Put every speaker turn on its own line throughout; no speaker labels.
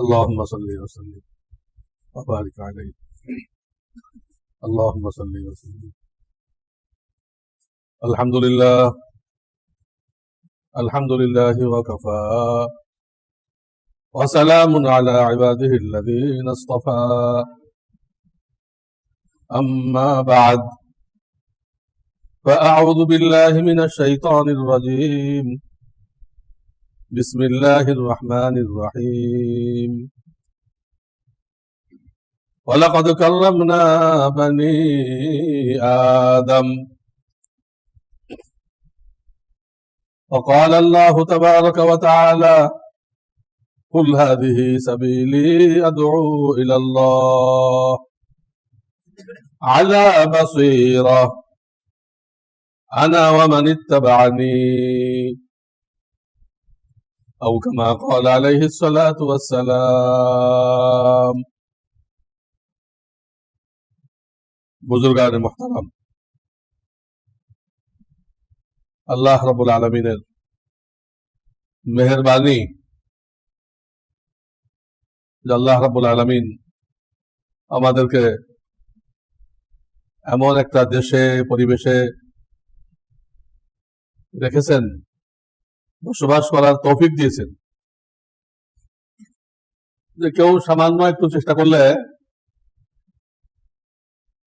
اللهم صل وسلم. وبارك عليه اللهم صل وسلم. الحمد لله. الحمد لله وكفى. وسلام على عباده الذين اصطفى. أما بعد فأعوذ بالله من الشيطان الرجيم. بسم الله الرحمن الرحيم. ولقد كرمنا بني آدم. وقال الله تبارك وتعالى قل هذه سبيلي أدعو إلى الله على بصيرة. أنا ومن اتبعني. أو كما قال عليه الصلاة والسلام বুজুর্গান মোহতারাম আল্লাহ রবুল আলমিনের মেহরবানি যে আল্লাহ রবুল আলমিন আমাদেরকে এমন একটা দেশে পরিবেশে রেখেছেন বসবাস করার তৌফিক দিয়েছেন। যে কেউ সামান্য একটু চেষ্টা করলে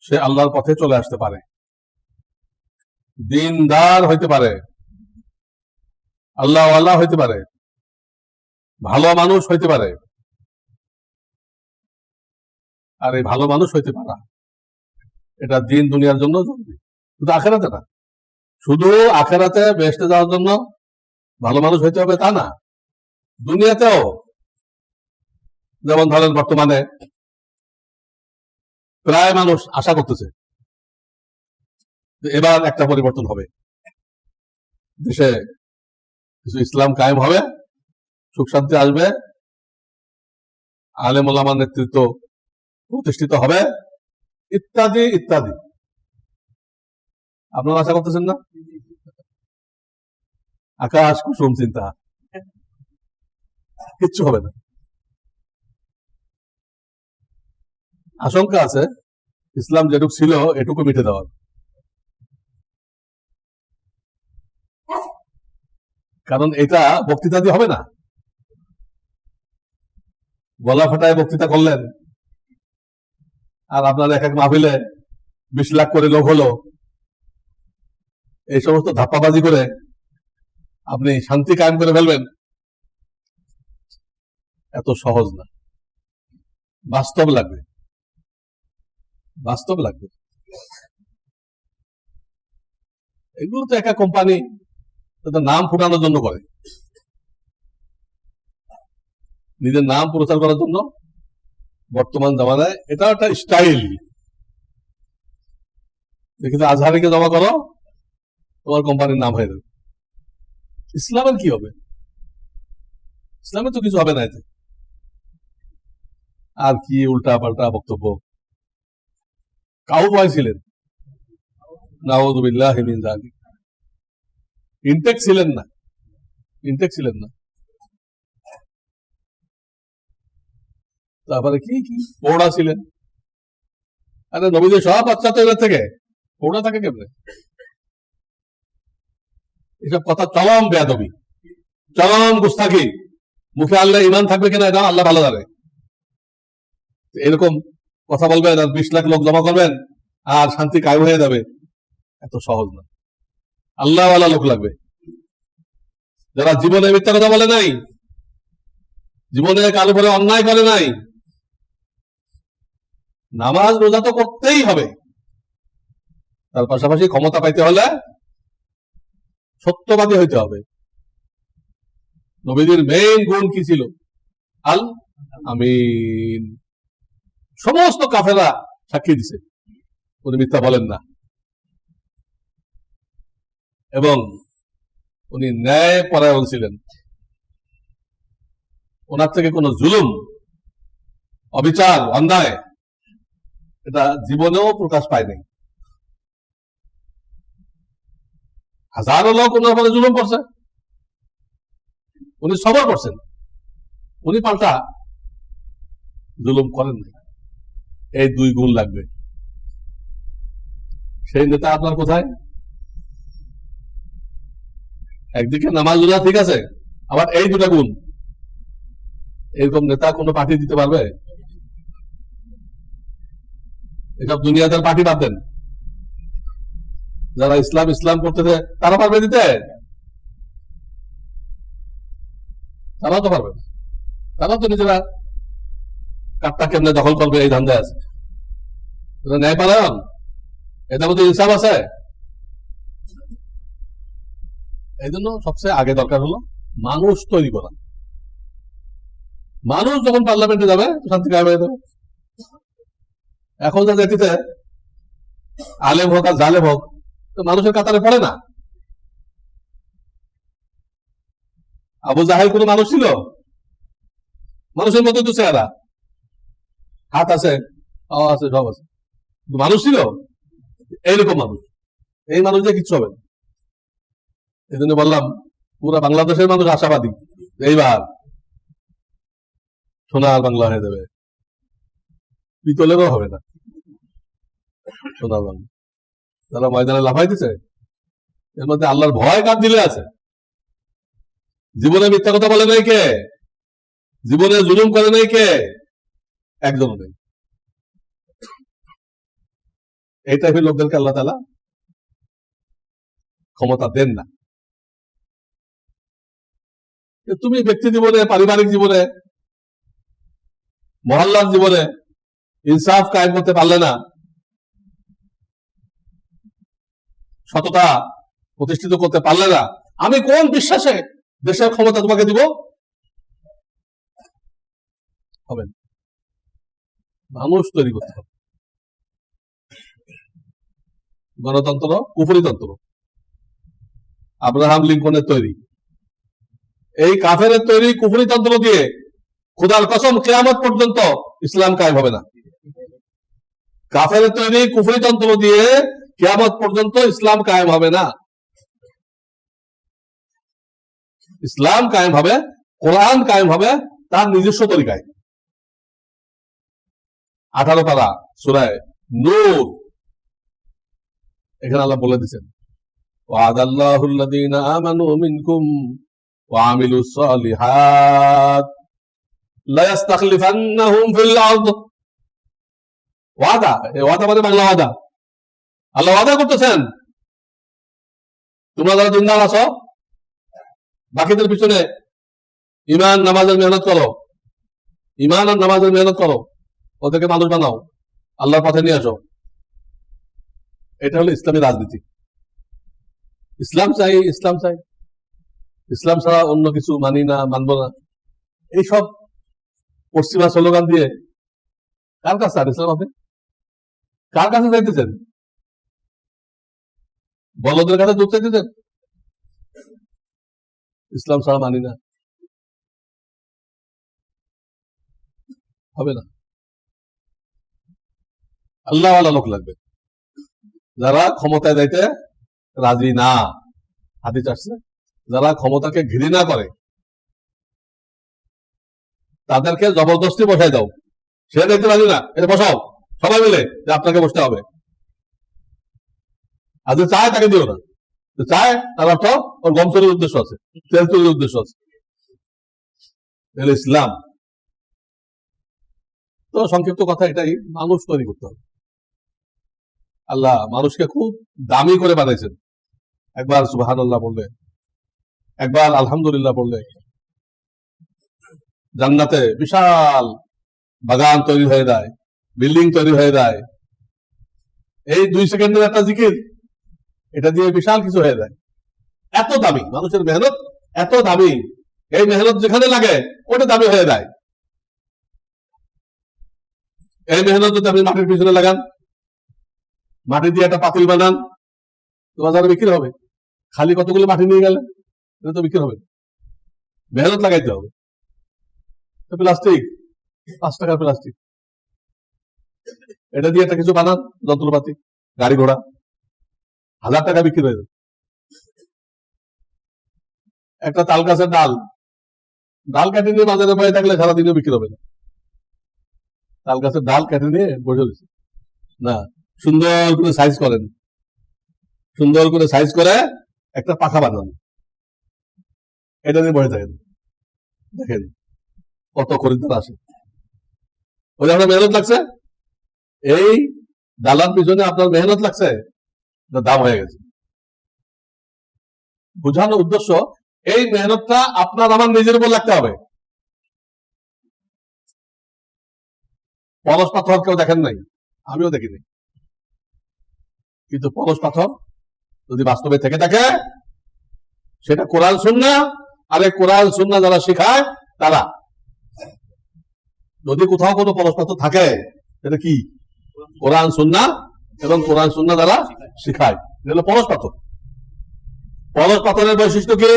সে আল্লাহর পথে চলে আসতে পারে। দিনদার হইতে পারে। আল্লাহ আল্লাহ হইতে পারে। ভালো মানুষ হইতে পারে। আর এই ভালো মানুষ হইতে পারা, এটা দিন দুনিয়ার জন্য জরুরি। শুধু আখেরাতে না, শুধু আখেরাতে বেসতে যাওয়ার জন্য ভালো মানুষ হইতে হবে তা না। দুনিয়াতেও যেমন ধরেন বর্তমানে প্রায় মানুষ আশা করতেছে এবার একটা পরিবর্তন হবে। দেশে কিছু ইসলাম কায়েম হবে, সুখ শান্তি আসবে, আলেম ওলামার নেতৃত্ব প্রতিষ্ঠিত হবে, ইত্যাদি ইত্যাদি। আপনারা আশা করতেছেন না? আকাশ কুসুম চিন্তা। কিচ্ছু হবে না। আশঙ্কা আছে, ইসলাম যেটুকু ছিল, এটুকু মিটে দেওয়ার কারণ এটা বক্তৃতা দিয়ে হবে না। গলা ফাটায় বক্তৃতা করলেন। আর আপনার এক এক মাহফিলে বিশ লাখ করে লোক হলো। এই সমস্ত ধাপ্পাবাজি করে আপনি শান্তি কায়েম করে ফেলবেন। এত সহজ না। বাস্তব লাগবে। বাস্তব লাগবে। এগুলো তো একা কোম্পানি তাদের নাম ফুটানোর জন্য করে। নিজের নাম প্রচার করার জন্য বর্তমান জামানায় এটা একটা স্টাইল দেখি আজহারিকে জমা করো, তোমার কোম্পানির নাম হয়ে যাবে। ইসলামের কি হবে? ইসলামের তো কিছু হবে না এতে। আর কি উল্টা পাল্টা বক্তব্য কাউ বয় ছিলেন নাউদুবিল্লাহ ইনটেক ছিলেন না। ইনটেক ছিলেন না। তারপরে কি কি? পৌড়া ছিলেন। আরে নবীদের সব বাচ্চা তো এদের থেকে? পৌড়া থাকে কেমনে? এসব কথা চরম বেয়াদবি, চরম গুস্তাখি। মুখে আল্লাহ ইমান থাকবে কিনা এটা আল্লাহ ভালো জানে। এরকম কথা বলবেন আর বিশ লাখ লোক জমা করবেন, আর শান্তি কায়ম হয়ে যাবে, এত সহজ না। আল্লাহওয়ালা লোক লাগবে। যারা জীবনে মিথ্যা কথা বলে নাই, জীবনে কারও পরে অন্যায় করে নাই, নামাজ রোজা তো করতেই হবে। তার পাশাপাশি ক্ষমতা পাইতে হলে সত্যবাদী হইতে হবে। নবীদের মেইন গুণ কি ছিল? আল আমিন। সমস্ত কাফেরা সাক্ষী দিছে। উনি মিথ্যা বলেন না। এবং উনি ন্যায় পরায়ণ ছিলেন। ওনার থেকে কোন জুলুম, অবিচার, অন্যায়, এটা জীবনেও প্রকাশ পায় নাই। হাজারো লোক ওনার উপরে জুলুম করছে। উনি সবর করছেন। উনি পাল্টা জুলুম করেন না এই দুই গুণ লাগবে। সেই নেতা আপনার কোথায়? একদিকে নামাজ রোজা ঠিক আছে, আবার এই দুটা গুণ। এরকম নেতা কোনো পার্টি দিতে পারবে? এসব দুনিয়াদার পার্টি বাদ দেন। যারা ইসলাম ইসলাম করতেছে, তারা পারবে দিতে? তারাও তো পারবে। না তারাও তো নিজেরা কাঠটা কেমনে দখল করবে এই ধান্দায় আছে। ন্যায় পালন। এটার মধ্যে ইনসাফ আছে। এই জন্য সবচেয়ে আগে দরকার হলো মানুষ তৈরি করা। মানুষ যখন পার্লামেন্টে যাবে, শান্তি কায়ে যাবে। এখন যা দেখতেছে, আলেম হোক আর জালেম হোক তো মানুষের কাতারে পড়ে না। আবু জাহেল কোনো মানুষ ছিল? মানুষের মতো তো চেহারা। হাত আছে, পাও আছে, সব আছে। মানুষ ছিল? এইরকম মানুষ। এই মানুষ দিয়ে কিচ্ছু হবে এই জন্য বললাম, পুরা বাংলাদেশের মানুষ আশাবাদী। এইবার সোনার বাংলা হয়ে যাবে। পিতলেরও হবে না। সোনার বাংলা। যারা ময়দানে লাফাই দিছে। এর মধ্যে আল্লাহর ভয় কার দিলে আছে? জীবনে মিথ্যা কথা বলে নাই কে? জীবনে জুলুম করে নাই কে? একজন নেই। এই টাইপের লোকদেরকে আল্লাহ তালা ক্ষমতা দেন না। তুমি ব্যক্তি জীবনে, পারিবারিক জীবনে, মহল্লার জীবনে ইনসাফ কায়েম করতে পারলে না সততা প্রতিষ্ঠিত করতে পারলে না। আমি কোন বিশ্বাসে দেশের ক্ষমতা তোমাকে দিব? হবে মানুষ তৈরি করতে হবে। গণতন্ত্র কুফরিতন্ত্র আব্রাহাম লিঙ্কনের তৈরি। এই কাফের তৈরি কুফরিতন্ত্র দিয়ে খুদার কসম কেয়ামত পর্যন্ত ইসলাম কায়েম হবে না। কাফের তৈরি কুফরিতন্ত্র দিয়ে কেয়ামত পর্যন্ত ইসলাম কায়েম হবে না ইসলাম কায়েম হবে কোরআন কায়েম হবে তার নিজস্ব তরিকায় আঠারো পারা সুরায় নূর এখানে আল্লাহ বলে দিচ্ছেন وعد الله الذين آمنوا منكم وعملوا الصالحات ليستخلفنهم في الأرض ওয়াদা এই ওয়াদা মানে বাংলা ওয়াদা আল্লাহ ওয়াদা করতেছেন। তোমরা যারা দিনদার আছো, বাকিদের পিছনে ইমান নামাজের মেহনত করো। ইমান আর নামাজের মেহনত করো। ওদেরকে মানুষ বানাও। আল্লাহর পথে নিয়ে আসো। এটা হলো ইসলামী রাজনীতি। ইসলাম চাই ইসলাম চাই। ইসলাম ছাড়া অন্য কিছু মানি না, মানব না। এইসব পশ্চিমা স্লোগান দিয়ে কার কাছে আর ইসলাম আপনি? কার কাছে যাইতেছেন? বলদের কাছে দুধ চাইতেছেন ইসলাম ছাড়া মানি না। হবে না। আল্লাহ লোক লাগবে। যারা ক্ষমতায় যাইতে রাজি না। হাদিস আসছে। যারা ক্ষমতাকে ঘৃণা করে, তাদেরকে জবরদস্তি বসাই দাও। সে দেখতে রাজি না। এটা বসাও। সবাই মিলে যে আপনাকে বসতে হবে। আর যে চায় তাকে দিও না। চায়, তার অর্থ ওর গম চুরির উদ্দেশ্য আছে, তেল চুরির উদ্দেশ্য আছে। ইসলাম। তো সংক্ষিপ্ত কথা, এটাই মানুষ তৈরি করতে হবে। আল্লাহ মানুষকে খুব দামি করে বানাইছেন। একবার সুবাহান আল্লাহ বললে, একবার আলহামদুলিল্লাহ বললে, জান্নাতে বিশাল বাগান তৈরি হয়ে যায়, বিল্ডিং তৈরি হয়ে যায়। এই দুই সেকেন্ডের একটা জিকির এটা দিয়ে বিশাল কিছু হয়ে যায়। এত দামি, মানুষের মেহনত এত দামি। এই মেহনত যেখানে লাগে, ওটা দামি হয়ে যায়। এই মেহনত যদি আপনি মাটির পিছনে লাগান, মাটি দিয়ে একটা পাতিল বানান, তো বাজারে বিক্রি হবে। খালি কতগুলো মাটি নিয়ে গেলে এটা তো বিক্রি হবে। মেহনত লাগাইতে হবে। প্লাস্টিক, পাঁচ টাকার প্লাস্টিক। এটা দিয়ে একটা কিছু বানান, যন্ত্রপাতি, গাড়ি ঘোড়া। হাজার টাকা বিক্রি হয়ে যাবে। একটা তাল গাছের ডাল। ডাল কেটে নিয়ে বাজারে পড়ে থাকলে সারাদিনও বিক্রি হবে না। তাল গাছের ডাল কেটে নিয়ে বসে রয়েছে। না, সুন্দর করে সাইজ করেন। সুন্দর করে সাইজ করে একটা পাখা বানান। এটা নিয়ে বসে থাকেন। দেখেন কত খরিদ্দার আসে। ওই আপনার মেহনত লাগছে? এই ডালার পিছনে আপনার মেহনত লাগছে? দাম হয়ে গেছে। বোঝানোর উদ্দেশ্য, এই মেহনতটা আপনার আমার নিজের উপর লাগতে হবে। পরশ পাথর কেউ দেখেন নাই? আমিও দেখিনি। কিন্তু পরশ পাথর যদি বাস্তবে থেকে থাকে, সেটা কোরআন সুন্না আর কোরআন সুন্না যারা শেখায়, তারা। যদি কোথাও কোনো পরশ পাথর থাকে, সেটা কি? কোরআন সুন্না এবং কোরআন সুন্না দ্বারা শেখায়। হলো পরশ পাথর। পরশ পাথরের বৈশিষ্ট্য কি?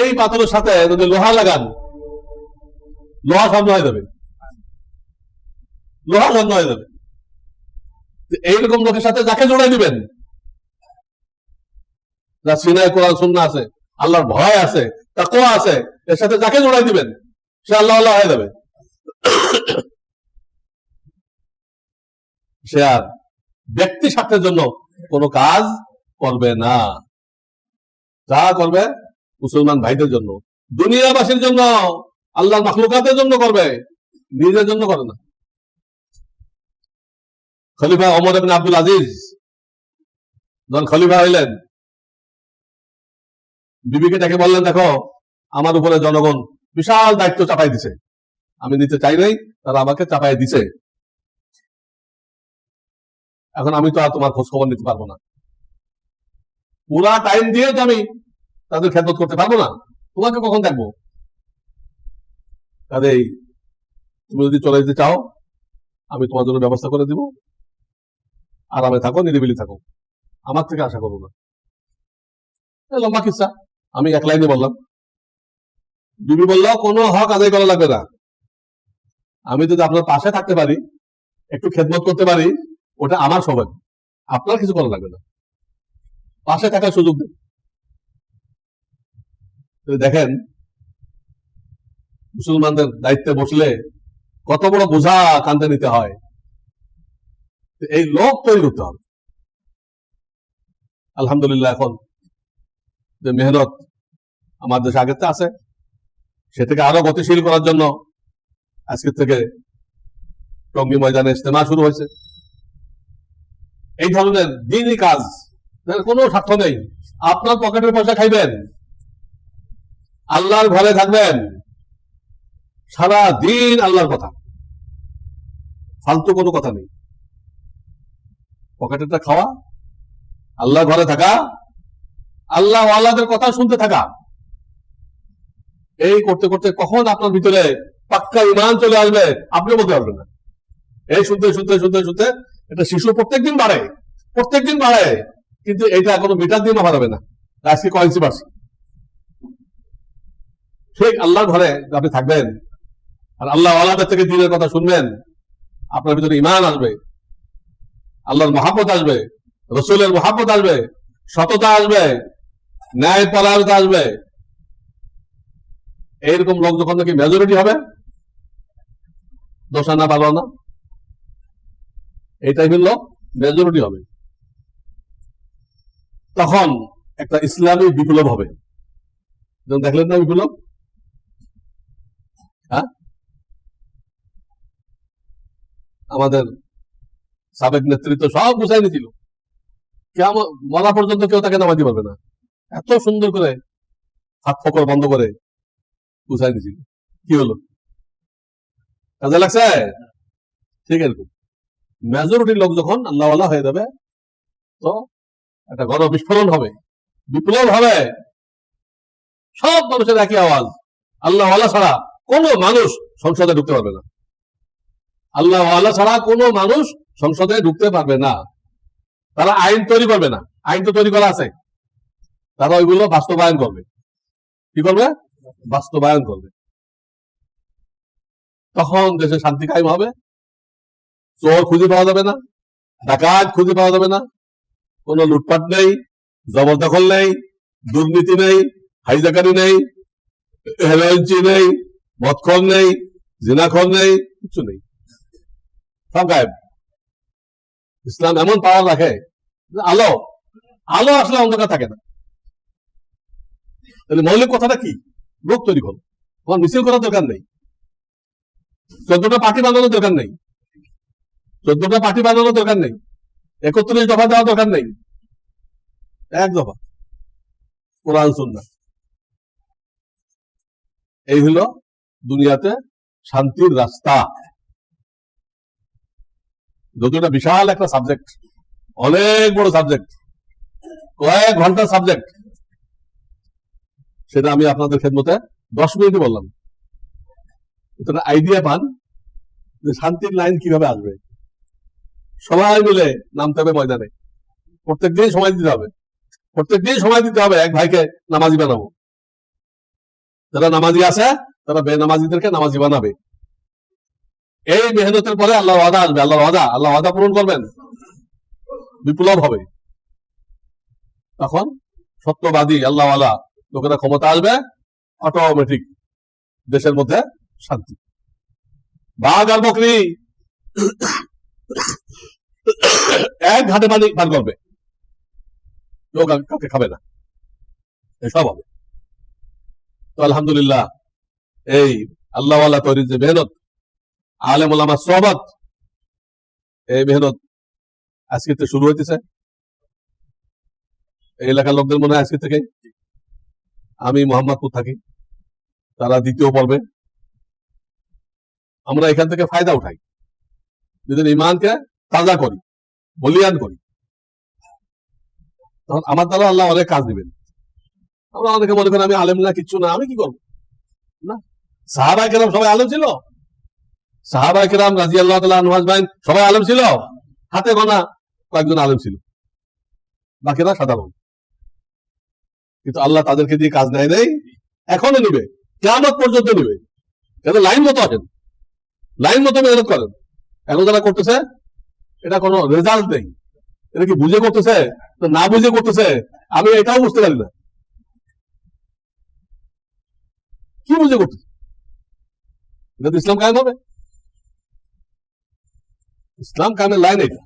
এই পাথরের সাথে যদি লোহা লাগান, লোহা সামনে হয়ে যাবে। লোহা সামনে হয়ে যাবে। এইরকম লোকের সাথে যাকে জোড়াই দিবেন? যার সিনায় কোরআন সুন্না আছে, আল্লাহর ভয় আছে, তাকওয়া আছে, এর সাথে যাকে জোড়াই দিবেন? সে আল্লাহ আল্লাহ হয়ে যাবে। সে আর ব্যক্তি স্বার্থের জন্য কোনো কাজ করবে না। যা করবে মুসলমান ভাইদের জন্য, দুনিয়াবাসীর জন্য আল্লাহ মাখলুকাতের জন্য করবে নিজের জন্য করে না। খলিফা অমর ইবনে আব্দুল আজিজ যখন খলিফা হইলেন, বিবিকে ডেকে বললেন, দেখো, আমার উপরে জনগণ বিশাল দায়িত্ব চাপাই দিছে। আমি নিতে চাই নাই, তারা আমাকে চাপাই দিছে। এখন আমি তো আর তোমার খোঁজ খবর নিতে পারব না। পুরা টাইম দিয়ে তো আমি তাদের খেদমত করতে পারব না। তোমাকে কখন দেখব? কাজেই তুমি যদি চলে যেতে চাও, আমি তোমার জন্য ব্যবস্থা করে দিব। আরামে থাকো, নিরিবিলি থাকো। আমার থেকে আশা করব না। লম্বা কিসা? আমি এক লাইনে বললাম। বিবি বলল, কোনো হক আদায় করা লাগবে না। আমি যদি আপনার পাশে থাকতে পারি, একটু খেদমত করতে পারি ওটা আমার সৌভাগ্য আপনার কিছু করা লাগবে না। পাশে থাকার সুযোগ দেন। দেখেন, মুসলমানদের দায়িত্বে বসলে কত বড় বোঝা কান্দে নিতে হয়। এই লোক তৈরি করতে হবে। আলহামদুলিল্লাহ এখন যে মেহনত আমার দেশে আগের আছে সেটাকে আরও গতিশীল করার জন্য আজকের থেকে টঙ্গী ময়দানে ইস্তেমা শুরু হয়েছে। এই ধরনের দিনই কাজ। কোনো স্বার্থ নেই। আপনার পকেটের পয়সা খাইবেন। আল্লাহর ঘরে থাকবেন। সারা দিন আল্লাহর কথা। ফালতু কোনো কথা নেই। পকেটেরটা খাওয়া আল্লাহ ঘরে থাকা, আল্লাহ আল্লাহদের কথা শুনতে থাকা। এই করতে করতে কখন আপনার ভিতরে পাক্কা ইমান চলে আসবে আপনি বলতে পারবেন না। এই শুনতে শুনতে শুনতে শুনতে এটা শিশু প্রত্যেকদিন বাড়ে প্রত্যেকদিন বাড়ে, কিন্তু এটা কোনো মিটার দিয়ে মাপা না। আজকে কয়েন্সি বাড়ছে। ঠিক আল্লাহর ঘরে আপনি থাকবেন, আর আল্লাহ আল্লাহদের থেকে দিনের কথা শুনবেন, আপনার ভিতরে ইমান আসবে, আল্লাহর মহাব্বত আসবে, রসুলের মহাব্বত আসবে, সততা আসবে, ন্যায় পরায়ণতা আসবে। এইরকম লোক যখন নাকি মেজরিটি হবে, দোষ না ভালো না এই টাইপের মেজরিটি হবে। তখন একটা ইসলামী বিপ্লব হবে। দেখলেন না বিপ্লব? হ্যাঁ? আমাদের সাবেক নেতৃত্ব সব নিয়েছিল কেমন মরা পর্যন্ত কেউ তাকে নামাইতে পারবে না। এত সুন্দর করে ফাঁক ফকর বন্ধ করে গুছাই নিয়েছিল কি হলো? কাজে লাগছে? ঠিক এরকম। মেজরিটি লোক যখন আল্লাহ হয়ে যাবে, তো একটা গণ বিস্ফোরণ হবে। বিপ্লব হবে। সব মানুষের একই আওয়াজ। আল্লাহ ছাড়া কোনো মানুষ সংসদে ঢুকতে পারবে না। আল্লাহ ছাড়া কোনো মানুষ সংসদে ঢুকতে পারবে না। তারা আইন তৈরি করবে না। আইন তো তৈরি করা আছে। তারা ওইগুলো বাস্তবায়ন করবে। কি করবে? বাস্তবায়ন করবে। তখন দেশে শান্তি কায়েম হবে। চোর খুঁজে পাওয়া যাবে না, ডাকাত খুঁজে পাওয়া যাবে না, কোনো লুটপাট নেই, জবরদখল নেই, দুর্নীতি নেই, হাইজাকারি নেই হেরোইনচি নেই, মদখল নেই জিনাখর নেই, কিছু নেই। ইসলাম এমন পাওয়ার রাখে আলো আলো আসলে অন্ধকার থাকে না। তাহলে মৌলিক কথাটা কি? লোক তৈরি করো। তোমার মিছিল করার দরকার নেই। চোদ্দটা পার্টি বানানোর দরকার নেই। চোদ্দটা পার্টি বানানোর দরকার নেই। একত্রিশ দফা দেওয়ার দরকার নেই। এক দফা। কোরআন, সুন্নাহ। এই হলো দুনিয়াতে শান্তির রাস্তা। যদিও বিশাল একটা সাবজেক্ট অনেক বড় সাবজেক্ট কয়েক ঘণ্টার সাবজেক্ট সেটা আমি আপনাদের খেদমতে দশ মিনিটে বললাম। আইডিয়া পান যে শান্তির লাইন কীভাবে আসবে? সবাই মিলে নামতে হবে ময়দানে। প্রত্যেক দিন সময় দিতে হবে। প্রত্যেক দিন সময় দিতে হবে এক ভাইকে নামাজি বানাবো। যারা নামাজি আছে, তারা বেনামাজিদেরকে নামাজি বানাবে। এই মেহনতের পরে আল্লাহ ওয়াদা আসবে। আল্লাহ ওয়াদা আল্লাহ ওয়াদা পূরণ করবেন। বিপ্লব হবে। তখন সত্যবাদী আল্লাহ আল্লাহওয়ালা লোকেরা ক্ষমতা আসবে অটোমেটিক দেশের মধ্যে শান্তি। বাঘ আর বকরি। এক পানি পান করবে। কেউ কাউকে খাবে না। হবে। তো আলহামদুলিল্লাহ, এই যে মেহনত সহবত, এই মেহনত আজকে থেকে শুরু হইতেছে। এই এলাকার লোকদের মনে হয় আজকে থেকে আমি মোহাম্মদপুর থাকি। তারা দ্বিতীয় পর্বে। আমরা এখান থেকে ফায়দা উঠাই। যদি ইমানকে তাজা করি, বলিয়ান করি। তখন আমার দ্বারা আল্লাহ অনেক কাজ দিবেন। আমরা অনেকে মনে করেন, আমি আলেম না, কিচ্ছু না, আমি কি করব? না। সাহাবাই কেরাম সবাই আলেম ছিল? সাহাবাই কেরাম রাজি আল্লাহ তালা নুহাজ বাইন সবাই আলেম ছিল? হাতে গোনা কয়েকজন আলেম ছিল। বাকিরা সাধারণ। কিন্তু আল্লাহ তাদেরকে দিয়ে কাজ নেয় নেই, এখনও নিবে। কেমন পর্যন্ত নিবে। কেন? লাইন মতো আছেন। লাইন মতো মেহনত করেন। এখন যারা করতেছে এটা কোনো রেজাল্ট নেই। এটা কি বুঝে করতেছে? না বুঝে করতেছে, আমি এটাও বুঝতে পারি না। কি বুঝে করতেছে? এটা তো ইসলাম কায়েম হবে। ইসলাম কায়েমের লাইন এটা।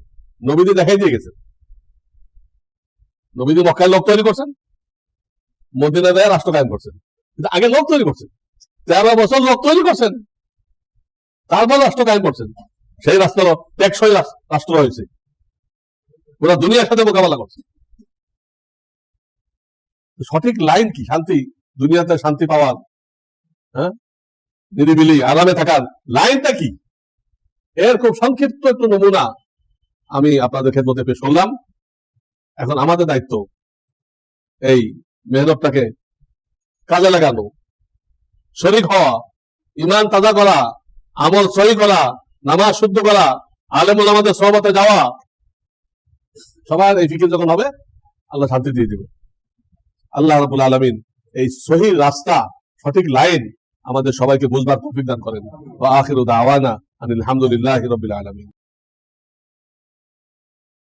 নবীদি দেখাই দিয়ে গেছেন নবীদি মক্কায় লোক তৈরি করছেন, মদিনা দেয় রাষ্ট্র কায়েম করছেন। কিন্তু আগে লোক তৈরি করছেন। তেরো বছর লোক তৈরি করছেন, তারপর রাষ্ট্র কায়েম করছেন। সেই রাষ্ট্র টেকসই রাষ্ট্র হয়েছে। ওরা দুনিয়ার সাথে মোকাবেলা করছে। সঠিক লাইন কি? শান্তি, দুনিয়াতে শান্তি পাওয়ার হ্যাঁ? নিরিবিলি, আরামে থাকার লাইনটা কি? এর খুব সংক্ষিপ্ত একটু নমুনা আমি আপনাদের খেদমতে পেশ করলাম। এখন আমাদের দায়িত্ব এই মেহনতটাকে কাজে লাগানো, শরিক হওয়া, ইমান তাজা করা, আমল সহি করা নামাজ শুদ্ধ করা আলেমুল আমাদের সহমতে যাওয়া, সবার এই ফিকির যখন হবে, আল্লাহ শান্তি দিয়ে দিবে। আল্লাহ রাবুল আলমিন এই সহি রাস্তা, সঠিক লাইন আমাদের সবাইকে বুঝবার তৌফিক দান করেন। আখির দাওয়ানা আনিল হামদুলিল্লাহ রবিল আলামিন।